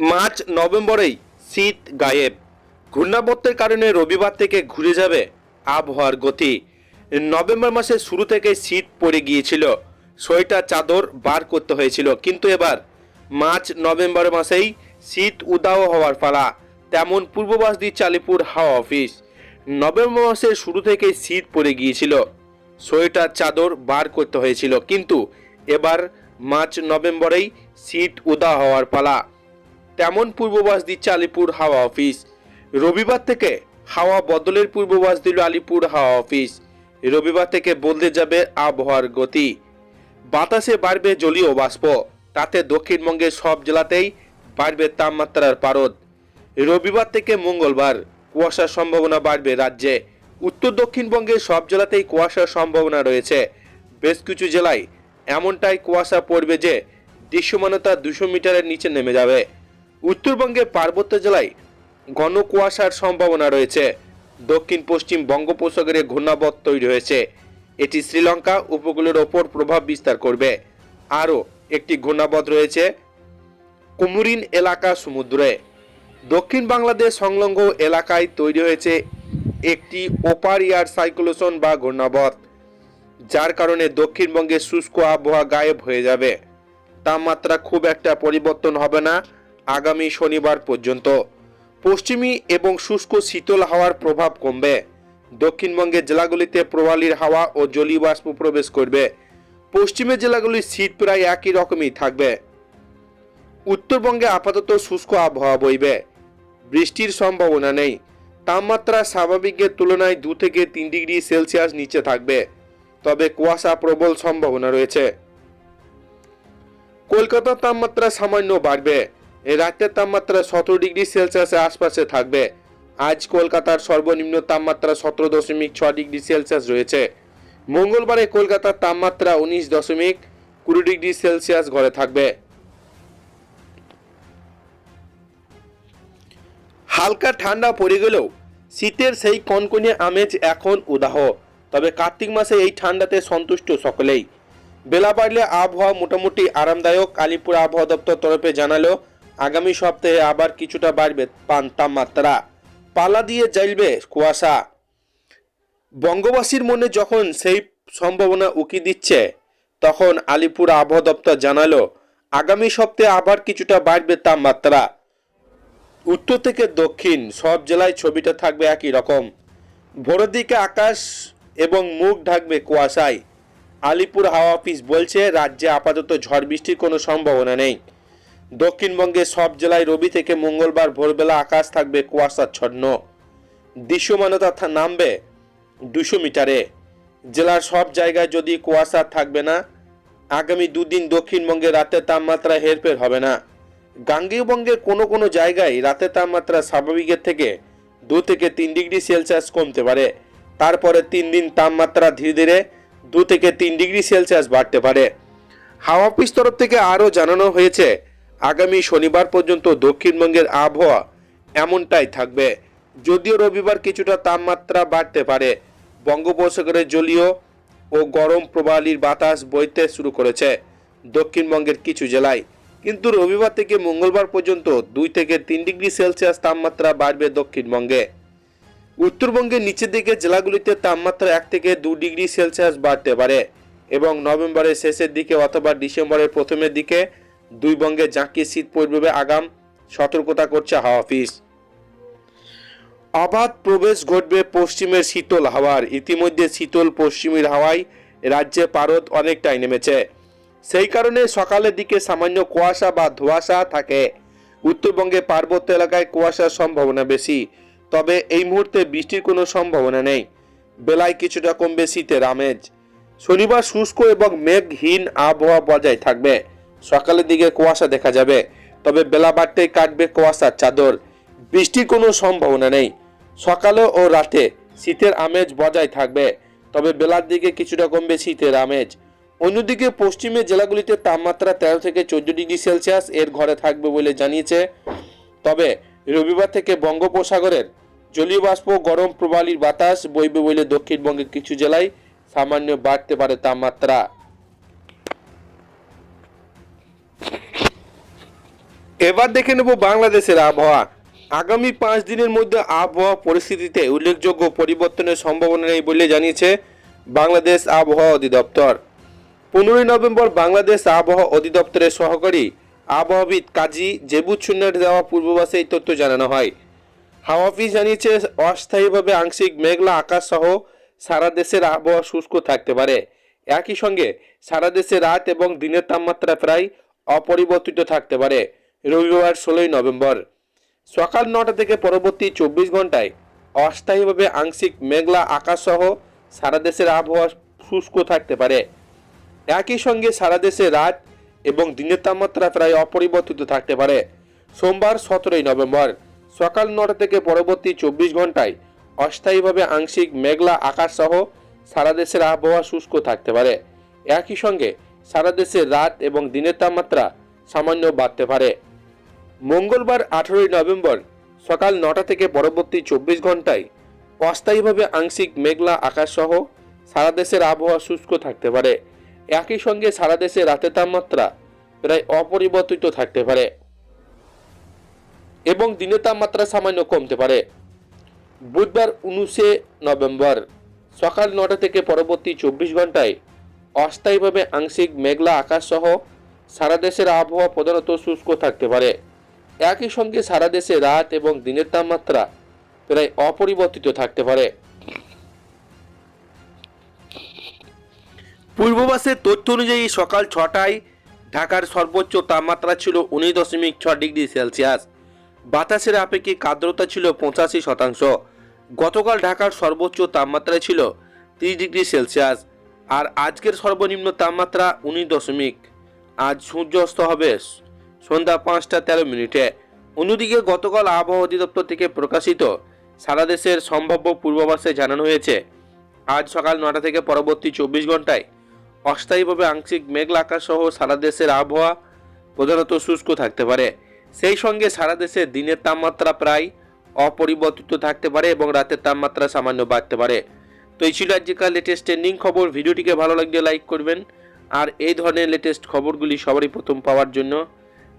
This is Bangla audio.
মার্চ, নভেম্বরেই শীত গায়েব। ঘূর্ণাবর্তের কারণে রবিবার থেকে ঘুরে যাবে আবহাওয়ার গতি। নভেম্বর মাসের শুরু থেকে শীত পড়ে গিয়েছিল। সোয়েটার, চাদর বার করতে হয়েছিল। কিন্তু এবার মার্চ, নভেম্বর মাসেই শীত উদাও হওয়ার পালা। তেমন পূর্ববাস দিচ্ছে আলিপুর হাওয়া অফিস। নভেম্বর মাসের শুরু থেকে শীত পড়ে গিয়েছিল। সোয়েটার, চাদর বার করতে হয়েছিল। কিন্তু এবার মার্চ, নভেম্বরেই শীত উদা হওয়ার পালা। তেমন পূর্ববাস দিচ্ছে আলিপুর হাওয়া অফিস। রবিবার থেকে হাওয়া বদলের পূর্ববাস দিল আলিপুর হাওয়া অফিস। রবিবার থেকে বদলে যাবে আবহাওয়ার গতি। বাতাসে বাড়বে জলীয় বাষ্প, তাতে দক্ষিণবঙ্গের সব জেলাতেই বাড়বে তাপমাত্রার পারদ। রবিবার থেকে মঙ্গলবার কুয়াশার সম্ভাবনা বাড়বে রাজ্যে। উত্তর দক্ষিণবঙ্গের সব জেলাতেই কুয়াশার সম্ভাবনা রয়েছে। বেশ কিছু জেলায় এমনটাই কুয়াশা পড়বে যে দৃশ্যমানতা দুশো মিটারের নিচে নেমে যাবে। উত্তরবঙ্গের পার্বত্য জেলায় ঘন কুয়াশার সম্ভাবনা রয়েছে। দক্ষিণ পশ্চিম বঙ্গোপসাগরে ঘূর্ণাবর্ত তৈরি হয়েছে। এটি শ্রীলঙ্কা উপকূলের ওপর প্রভাব বিস্তার করবে। আরও একটি ঘূর্ণাবর্ত রয়েছে কুমুরিন এলাকা সমুদ্রে। দক্ষিণ বাংলাদেশ সংলগ্ন এলাকায় তৈরি হয়েছে একটি ওপার ইয়ার সাইক্লোশন বা ঘূর্ণাবর্ত যার কারণে দক্ষিণবঙ্গে শুষ্ক আবহাওয়া গায়েব হয়ে যাবে। তাপমাত্রা খুব একটা পরিবর্তন হবে না। আগামী শনিবার পর্যন্ত। পশ্চিমী এবং শুষ্ক শীতল হাওয়ার প্রভাব কমবে। দক্ষিণবঙ্গের জেলাগুলিতে প্রবালীর হাওয়া ও জলীয় বাষ্প প্রবেশ করবে। পশ্চিমের জেলাগুলির শীত প্রায় একই রকমই থাকবে। উত্তরবঙ্গে আপাতত শুষ্ক আবহাওয়া বইবে। বৃষ্টির সম্ভাবনা নেই। তাপমাত্রা স্বাভাবিকের তুলনায় দু থেকে তিন ডিগ্রি সেলসিয়াস নিচে থাকবে। তবে কুয়াশা প্রবল সম্ভাবনা রয়েছে। কলকাতার তাপমাত্রা সামান্য বাড়বে। রাতের তাপমাত্রা সতেরো ডিগ্রি সেলসিয়াসের আশপাশে থাকবে। আজ কলকাতার সর্বনিম্ন তাপমাত্রা সতেরো দশমিক ছ ডিগ্রি সেলসিয়াস রয়েছে। মঙ্গলবারে কলকাতার তাপমাত্রা উনিশ দশমিক কুড়ি ডিগ্রি সেলসিয়াস ঘরে থাকবে। হালকা ঠান্ডা পড়ে গেলেও শীতের সেই কনকনে আমেজ এখন উদাহ। তবে কার্তিক মাসে এই ঠান্ডাতে সন্তুষ্ট সকলেই। বেলা বাড়লে আবহাওয়া মোটামুটি আরামদায়ক, আলিপুর আবহাওয়া দপ্তর তরফে জানালো আগামী সপ্তাহে আবার কিছুটা বাড়বে পান তাপমাত্রা। পালা দিয়ে জ্বলবে কুয়াশা। বঙ্গবাসীর মনে যখন সেই সম্ভাবনা উকি দিচ্ছে, তখন আলিপুর আবহাওয়া দপ্তর জানালো, আগামী সপ্তাহে আবার কিছুটা বাড়বে তাপমাত্রা। উত্তর থেকে দক্ষিণ সব জেলায় ছবিটা থাকবে একই রকম। ভোরের দিকে আকাশ এবং মুখ ঢাকবে কুয়াশায়। আলিপুর হাওয়া অফিস বলছে, রাজ্যে আপাতত ঝড় বৃষ্টির কোনো সম্ভাবনা নেই। দক্ষিণবঙ্গের সব জেলায় রবি থেকে মঙ্গলবার ভোরবেলা আকাশ থাকবে কুয়াশাচ্ছন্ন দৃশ্যমানতা নামবে দুশো মিটারে। জেলার সব জায়গায় যদি কুয়াশা থাকবে না, আগামী দুদিন দক্ষিণবঙ্গে রাতের তাপমাত্রা হেরফের হবে না। গাঙ্গেয়বঙ্গের কোনো কোনো জায়গায় রাতের তাপমাত্রা স্বাভাবিকের থেকে দু থেকে তিন ডিগ্রি সেলসিয়াস কমতে পারে। তারপরে তিন দিন তাপমাত্রা ধীরে ধীরে দু থেকে তিন ডিগ্রি সেলসিয়াস বাড়তে পারে। হাওয়া অফিস তরফ থেকে আরও জানানো হয়েছে আগামী শনিবার পর্যন্ত দক্ষিণবঙ্গের আবহাওয়া এমনটাই থাকবে। যদিও রবিবার কিছুটা তাপমাত্রা বাড়তে পারে। বঙ্গোপসাগরের জলীয় ও গরম প্রবালীর বাতাস বইতে শুরু করেছে দক্ষিণবঙ্গের কিছু জেলায়। কিন্তু রবিবার থেকে মঙ্গলবার পর্যন্ত দুই থেকে তিন ডিগ্রি সেলসিয়াস তাপমাত্রা বাড়বে দক্ষিণবঙ্গে। উত্তরবঙ্গের নিচের দিকে জেলাগুলিতে তাপমাত্রা এক থেকে দু ডিগ্রি সেলসিয়াস বাড়তে পারে এবং নভেম্বরের শেষের দিকে অথবা ডিসেম্বরের প্রথমের দিকে দুই বঙ্গে জাঁকিয়ে শীত পড়বে আগাম সতর্কতা করছে হাওয়া অফিস। অবাধ প্রবেশ ঘটবে পশ্চিমের শীতল হাওয়ার। ইতিমধ্যে শীতল পশ্চিমের হাওয়ায় রাজ্যে পারদ অনেকটাই নেমেছে। সেই কারণে সকালের দিকে সামান্য কুয়াশা বা ধোঁয়াশা থাকে। উত্তরবঙ্গে পার্বত্য এলাকায় কুয়াশার সম্ভাবনা বেশি। তবে এই মুহূর্তে বৃষ্টির কোনো সম্ভাবনা নেই। বেলায় কিছুটা কমবে শীতের আমেজ। শনিবার শুষ্ক এবং মেঘহীন আবহাওয়া বজায় থাকবে। সকালের দিকে কুয়াশা দেখা যাবে, তবে বেলা বাড়তেই কাটবে কুয়াশার চাদর। বৃষ্টির কোনো সম্ভাবনা নেই। সকালে ও রাতে শীতের আমেজ বজায় থাকবে, তবে বেলার দিকে কিছুটা কমবে শীতের আমেজ। অন্যদিকে পশ্চিমের জেলাগুলিতে তাপমাত্রা তেরো থেকে চোদ্দ ডিগ্রি সেলসিয়াস এর ঘরে থাকবে বলে জানিয়েছে। তবে রবিবার থেকে বঙ্গোপসাগরের জলীয় বাষ্প গরম প্রবালীর বাতাস বইবে বলে দক্ষিণবঙ্গের কিছু জেলায় সামান্য বাড়তে পারে তাপমাত্রা। এবার দেখে নেব বাংলাদেশের আবহাওয়া। আগামী পাঁচ দিনের মধ্যে আবহাওয়া পরিস্থিতিতে উল্লেখযোগ্য পরিবর্তনের সম্ভাবনা নেই বলে জানিয়েছে বাংলাদেশ আবহাওয়া অধিদপ্তর। পনেরোই নভেম্বর বাংলাদেশ আবহাওয়া অধিদপ্তরের সহকারী আবহাওয়াবিদ কাজী জেবুচ্ছুন্নের দেওয়া পূর্বাভাসে এই তথ্য জানানো হয়। হাওয়া অফিস জানিয়েছে, অস্থায়ীভাবে আংশিক মেঘলা আকাশ সহ সারা দেশের আবহাওয়া শুষ্ক থাকতে পারে। একই সঙ্গে সারা দেশে রাত এবং দিনের তাপমাত্রা প্রায় অপরিবর্তিত থাকতে পারে। রবিবার ষোলোই নভেম্বর। সকাল নটা থেকে পরবর্তী চব্বিশ ঘন্টায় অস্থায়ীভাবে আংশিক মেঘলা আকাশ সহ সারা দেশের আবহাওয়া শুষ্ক থাকতে পারে। একই সঙ্গে সারা দেশে রাত এবং দিনের তাপমাত্রা প্রায় অপরিবর্তিত থাকতে পারে। সোমবার সতেরোই নভেম্বর, সকাল নটা থেকে পরবর্তী চব্বিশ ঘন্টায় অস্থায়ীভাবে আংশিক মেঘলা আকাশ সহ সারা দেশের আবহাওয়া শুষ্ক থাকতে পারে। একই সঙ্গে সারা দেশে রাত এবং দিনের তাপমাত্রা সামান্য বাড়তে পারে। মঙ্গলবার আঠেরোই নভেম্বর সকাল নটা থেকে পরবর্তী চব্বিশ ঘন্টায় অস্থায়ীভাবে আংশিক মেঘলা আকাশ সহ সারা দেশের আবহাওয়া শুষ্ক থাকতে পারে। একই সঙ্গে সারা দেশে রাতের তাপমাত্রা প্রায় অপরিবর্তিত থাকতে পারে এবং দিনের তাপমাত্রা সামান্য কমতে পারে। বুধবার উনিশে নভেম্বর সকাল নটা থেকে পরবর্তী চব্বিশ ঘন্টায় অস্থায়ীভাবে আংশিক মেঘলা আকাশ সহ সারা দেশের আবহাওয়া প্রধানত শুষ্ক থাকতে পারে। একই সঙ্গে সারা দেশে রাত এবং দিনের তাপমাত্রা প্রায় অপরিবর্তিত থাকতে পারে। পূর্ববাসের তথ্য অনুযায়ী সকাল ছটায় ঢাকার সর্বোচ্চ তাপমাত্রা ছিল উনিশ দশমিক ছ ডিগ্রি সেলসিয়াস। বাতাসের আপেক্ষিক আর্দ্রতা ছিল পঁচাশি শতাংশ। গতকাল ঢাকার সর্বোচ্চ তাপমাত্রা ছিল তিরিশ ডিগ্রি সেলসিয়াস আর আজকের সর্বনিম্ন তাপমাত্রা উনিশ দশমিক। আজ সূর্য অস্ত হবে সন্ধ্যা পাঁচটা তেরো মিনিটে। অন্যদিকে গতকাল আবহাওয়া অধিদপ্তর থেকে প্রকাশিত সারা দেশের সম্ভাব্য পূর্বাভাসে জানানো হয়েছে, আজ সকাল নটা থেকে পরবর্তী চব্বিশ ঘন্টায় অস্থায়ীভাবে আংশিক মেঘলা আকাশ সহ সারা দেশের আবহাওয়া প্রধানত শুষ্ক থাকতে পারে। সেই সঙ্গে সারা দেশে দিনের তাপমাত্রা প্রায় অপরিবর্তিত থাকতে পারে এবং রাতের তাপমাত্রা সামান্য বাড়তে পারে। তো এই ছিল আজকের লেটেস্ট ট্রেন্ডিং খবর। ভিডিওটিকে ভালো লাগলে লাইক করবেন। আর এই ধরনের লেটেস্ট খবরগুলি সবারই প্রথম পাওয়ার জন্য